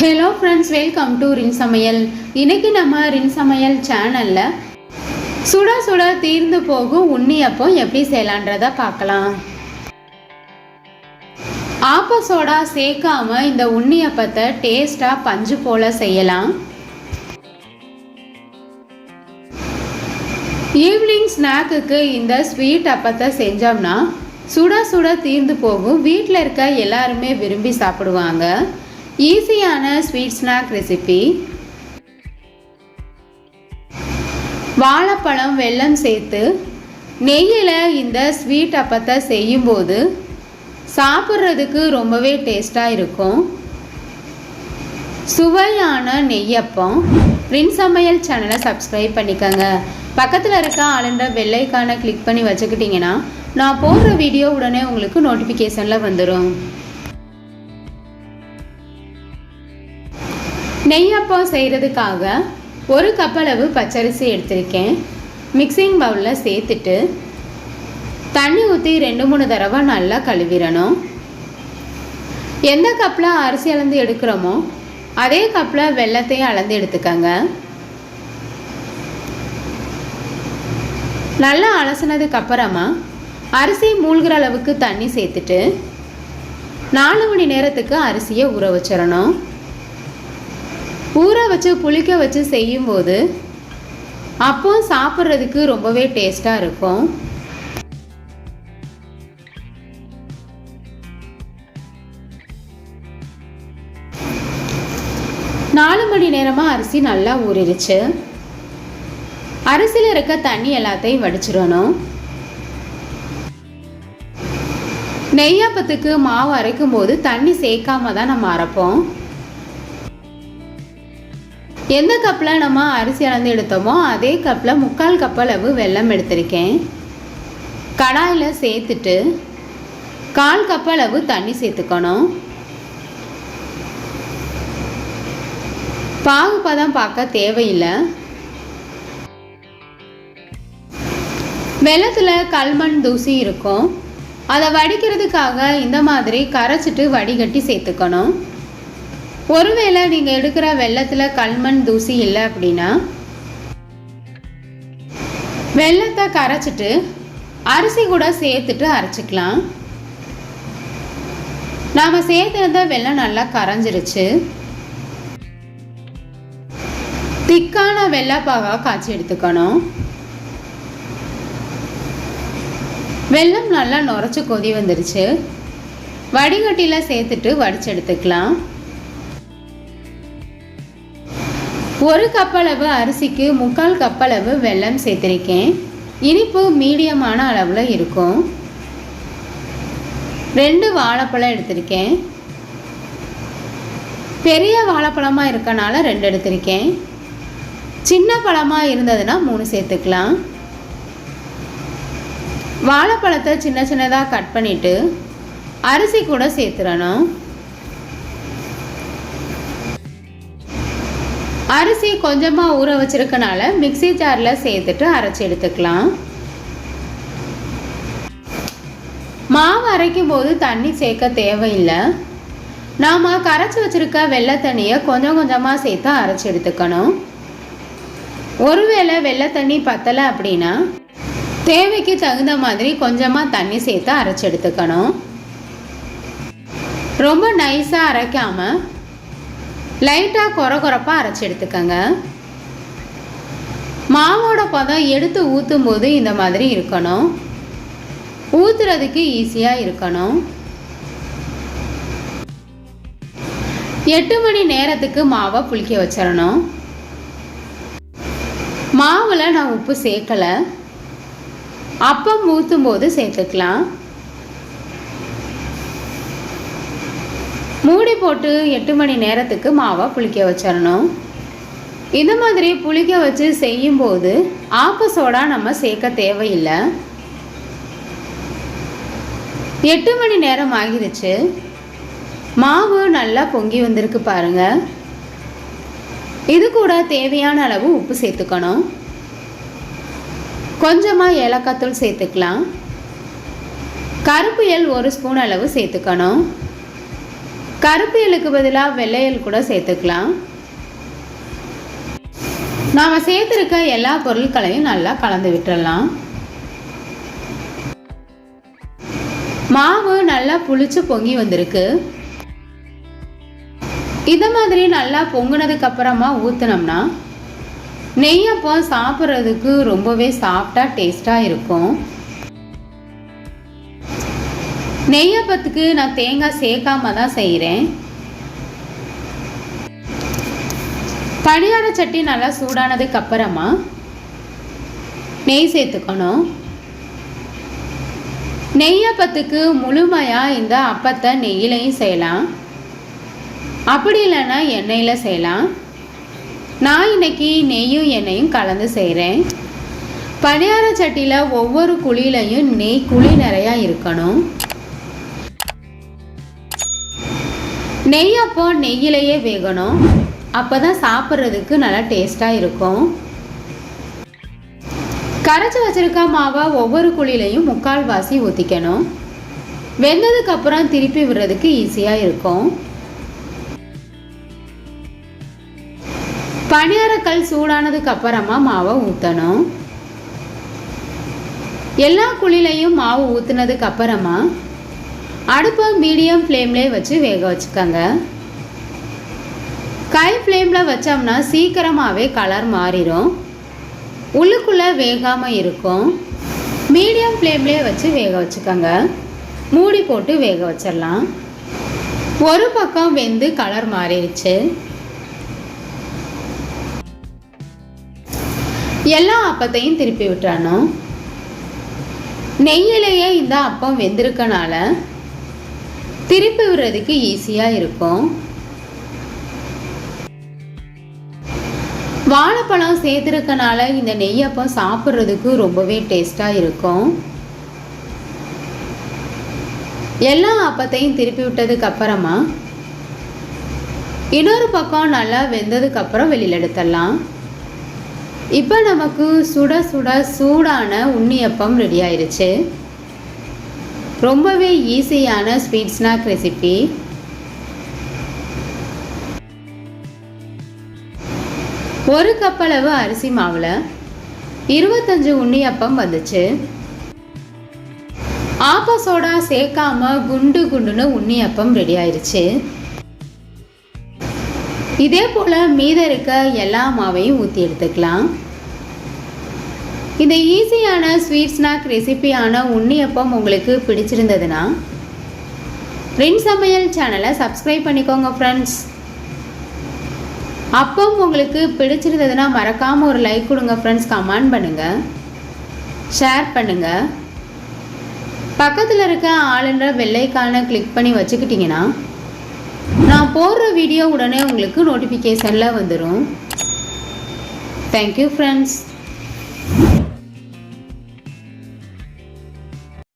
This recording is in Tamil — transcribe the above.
ஹலோ ஃப்ரெண்ட்ஸ் வெல்கம் டு ரின் சமையல் இன்னைக்கு நம்ம ரின் சமையல் சேனலில் சுட சுட தீர்ந்து போகும் உண்ணியப்பம் எப்படி செய்யலான்றத பார்க்கலாம். ஆப்ப சோடா சேர்க்காம இந்த உண்ணியப்பத்தை டேஸ்ட்டாக பஞ்சு போல செய்யலாம். ஈவினிங் ஸ்நாக்குக்கு இந்த ஸ்வீட் அப்பத்தை செஞ்சோம்னா சுட சுட தீர்ந்து போகும். வீட்டில் இருக்க எல்லாருமே விரும்பி சாப்பிடுவாங்க. ஈஸியான ஸ்வீட் ஸ்நாக் ரெசிபி வாழைப்பழம் வெல்லம் சேர்த்து நெய்யில் இந்த ஸ்வீட் அப்பத்தை செய்யும்போது சாப்பிட்றதுக்கு ரொம்பவே டேஸ்ட்டாக இருக்கும். சுவையான நெய்யப்பம் ரின் சமையல் சேனலை சப்ஸ்கிரைப் பண்ணிக்கோங்க. பக்கத்தில் இருக்க ஆளுன்ற வெள்ளைக்கான கிளிக் பண்ணி வச்சுக்கிட்டிங்கன்னா நான் போடுற வீடியோ உடனே உங்களுக்கு நோட்டிஃபிகேஷனில் வந்துடும் நெய்யப்பம் செய்கிறதுக்காக ஒரு கப்பளவு பச்சரிசி எடுத்திருக்கேன். மிக்சிங் பவுலில் சேர்த்துட்டு தண்ணி ஊற்றி ரெண்டு மூணு தடவை நல்லா கழுவிடணும். எந்த கப்பில் அரிசி அளந்து எடுக்கிறோமோ அதே கப்பில் வெள்ளத்தையும் அளந்து எடுத்துக்கோங்க. நல்லா அலசினதுக்கு அப்புறமா அரிசி மூழ்கிற அளவுக்கு தண்ணி சேர்த்துட்டு நாலு மணி நேரத்துக்கு அரிசியை ஊற வச்சிடணும். ஊற வச்சு புளிக்க வச்சு செய்யும்போது அப்போ சாப்பிட்றதுக்கு ரொம்பவே டேஸ்ட்டாக இருக்கும். நாலு மணி நேரமாக அரிசி நல்லா ஊறிடுச்சு. அரிசியில் இருக்க தண்ணி எல்லாத்தையும் வடிச்சிடணும். நெய்யாப்பத்துக்கு மாவு அரைக்கும் போது தண்ணி சேர்க்காம தான் நம்ம அரைப்போம். எந்த கப்பில் நம்ம அரிசி அளந்து எடுத்தோமோ அதே கப்பில் முக்கால் கப் அளவு வெல்லம் எடுத்திருக்கேன். கடாயில் சேர்த்துட்டு கால் கப் அளவு தண்ணி சேர்த்துக்கணும். பாகுபதம் பார்க்க தேவையில்லை. வெள்ளத்தில் கல்மண் தூசி இருக்கும். அதை வடிக்கிறதுக்காக இந்த மாதிரி கரைச்சிட்டு வடிகட்டி சேர்த்துக்கணும். ஒருவேளை நீங்கள் எடுக்கிற வெள்ளத்தில் கல்மண் தூசி இல்லை அப்படின்னா வெள்ளத்தை கரைச்சிட்டு அரிசி கூட சேர்த்துட்டு அரைச்சிக்கலாம். நாம் சேர்த்துருந்த வெள்ளம் நல்லா கரைஞ்சிருச்சு. திக்கான வெள்ளப்பாக காய்ச்சி எடுத்துக்கணும். வெள்ளம் நல்லா நுரைச்சி கொதி வந்துருச்சு. வடிகட்டியில் சேர்த்துட்டு வடிச்சு எடுத்துக்கலாம். ஒரு கப்பளவு அரிசிக்கு முக்கால் கப்பளவு வெல்லம் சேர்த்துருக்கேன். இனிப்பு மீடியமான அளவில் இருக்கும். ரெண்டு வாழைப்பழம் எடுத்திருக்கேன். பெரிய வாழைப்பழமாக இருக்கனால ரெண்டு எடுத்திருக்கேன். சின்ன பழமாக இருந்ததுன்னா மூணு சேர்த்துக்கலாம். வாழைப்பழத்தை சின்ன சின்னதாக கட் பண்ணிவிட்டு அரிசி கூட சேர்த்துடணும் அரிசி கொஞ்சமாக ஊற வச்சிருக்கனால மிக்சி ஜாரில் சேர்த்துட்டு அரைச்சி எடுத்துக்கலாம். மாவு அரைக்கும் போது தண்ணி சேர்க்க தேவையில்லை. நாம் கரைச்சி வச்சுருக்க வெள்ளை தண்ணியை கொஞ்சம் கொஞ்சமாக சேர்த்து அரைச்சி எடுத்துக்கணும். ஒருவேளை வெள்ளை தண்ணி பத்தலை அப்படின்னா தேவைக்கு தகுந்த மாதிரி கொஞ்சமாக தண்ணி சேர்த்து அரைச்சி எடுத்துக்கணும். ரொம்ப நைஸாக அரைக்காமல் லைட்டாக குறை குறைப்பாக அரைச்சி எடுத்துக்கோங்க. மாவோட பதம் எடுத்து ஊற்றும் போது இந்த மாதிரி இருக்கணும். ஊற்றுறதுக்கு ஈஸியாக இருக்கணும். எட்டு மணி நேரத்துக்கு மாவை புளிக்க வச்சிடணும். மாவில் நான் உப்பு சேர்க்கலை. அப்பம் ஊற்றும் போது சேர்த்துக்கலாம் மூடி போட்டு எட்டு மணி நேரத்துக்கு மாவை புளிக்க வச்சிடணும் இந்த மாதிரி புளிக்க வச்சு செய்யும்போது ஆப்ப சோடா நம்ம சேர்க்க தேவையில்லை. எட்டு மணி நேரம் ஆகிருச்சு மாவு நல்லா பொங்கி வந்திருக்கு பாருங்க. இது கூட தேவையான அளவு உப்பு சேர்த்துக்கணும். கொஞ்சமாக ஏலக்காத்தூள் சேர்த்துக்கலாம். கருப்பு எல் ஒரு ஸ்பூன் அளவு சேர்த்துக்கணும். கருப்பியலுக்கு பதிலாக வெள்ளையல் கூட சேர்த்துக்கலாம். நாம் சேர்த்துருக்க எல்லா பொருட்களையும் நல்லா கலந்து விட்டுறலாம். மாவு நல்லா புளிச்சு பொங்கி வந்திருக்கு. இந்த மாதிரி நல்லா பொங்கினதுக்கு அப்புறமா ஊற்றினோம்னா நெய்யப்பம் சாப்பிட்றதுக்கு ரொம்பவே சாஃப்டாக டேஸ்ட்டாக இருக்கும். நெய்யப்பத்துக்கு நான் தேங்காய் சேர்க்காம தான் செய்கிறேன் பணியார சட்டி நல்லா சூடானதுக்கு அப்புறமா நெய் சேர்த்துக்கணும். நெய்யப்பத்துக்கு முழுமையாக இந்த அப்பத்தை நெய்யிலையும் செய்யலாம். அப்படி இல்லைன்னா எண்ணெயில் செய்யலாம். நான் இன்னைக்கு நெய்யும் எண்ணெயும் கலந்து செய்கிறேன் பணியார சட்டியில் ஒவ்வொரு குழியிலையும் நெய் குழி நிறையா இருக்கணும். நெய் அப்போ நெய்யிலேயே வேகணும். அப்போ தான் சாப்பிட்றதுக்கு நல்லா டேஸ்ட்டாக இருக்கும். கரைச்சி வச்சிருக்க மாவை ஒவ்வொரு குழிலையும் முக்கால் வாசி ஊற்றிக்கணும் வெந்ததுக்கப்புறம் திருப்பி விடுறதுக்கு ஈஸியாக இருக்கும். பணியாரக்கல் சூடானதுக்கு அப்புறமா மாவை ஊற்றணும் எல்லா குழிலையும் மாவு ஊற்றுனதுக்கு அப்புறமா அடுப்பை மீடியம் ஃப்ளேம்லேயே வச்சு வேக வச்சுக்கோங்க. கை ஃப்ளேமில் வச்சோம்னா சீக்கிரமாகவே கலர் மாறிடும் உள்ளுக்குள்ளே வேகாமல் இருக்கும். மீடியம் ஃப்ளேம்லேயே வச்சு வேக வச்சுக்கோங்க. மூடி போட்டு வேக வச்சிடலாம். ஒரு பக்கம் வெந்து கலர் மாறிடுச்சு. எல்லா அப்பத்தையும் திருப்பி விட்டுறணும். நெய்யிலேயே இந்த அப்பம் வெந்திருக்கனால திருப்பி விடுறதுக்கு ஈஸியாக இருக்கும். வாழைப்பழம் சேர்த்துருக்கனால இந்த நெய்யப்பம் சாப்பிட்றதுக்கு ரொம்பவே டேஸ்ட்டாக இருக்கும். எல்லா அப்பத்தையும் திருப்பி விட்டதுக்கு அப்புறமா இன்னொரு பக்கம் நல்லா வெந்ததுக்கு அப்புறம் வெளியில் எடுத்துடலாம். இப்போ நமக்கு சுட சுட சூடான உண்ணியப்பம் ரெடி ஆயிடுச்சு ரொம்பவே ஈஸியான ஸ்வீட் ஸ்நாக் ரெசிபி ஒரு கப் அளவு அரிசி மாவில் இருபத்தஞ்சு உண்ணியப்பம் வந்துச்சு. ஆப்ப சோடா சேர்க்காம குண்டு குண்டுன்னு உண்ணியப்பம் ரெடி ஆயிடுச்சு இதே போல் மீத இருக்க எல்லா மாவையும் ஊற்றி எடுத்துக்கலாம். இந்த ஈஸியான ஸ்வீட் ஸ்நாக் ரெசிபியான உன்னியப்பம் உங்களுக்கு பிடிச்சிருந்ததுன்னா ரின் சமையல் சேனலை சப்ஸ்கிரைப் பண்ணிக்கோங்க ஃப்ரெண்ட்ஸ் அப்பம் உங்களுக்கு பிடிச்சிருந்ததுன்னா மறக்காமல் ஒரு லைக் கொடுங்க ஃப்ரெண்ட்ஸ் கமெண்ட் பண்ணுங்கள் ஷேர் பண்ணுங்கள் பக்கத்தில் இருக்க ஆளுன்ற வெள்ளைக்கான கிளிக் பண்ணி வச்சுக்கிட்டிங்கன்னா நான் போடுற வீடியோ உடனே உங்களுக்கு நோட்டிஃபிகேஷனில் வந்துடும் தேங்க்யூ ஃப்ரெண்ட்ஸ்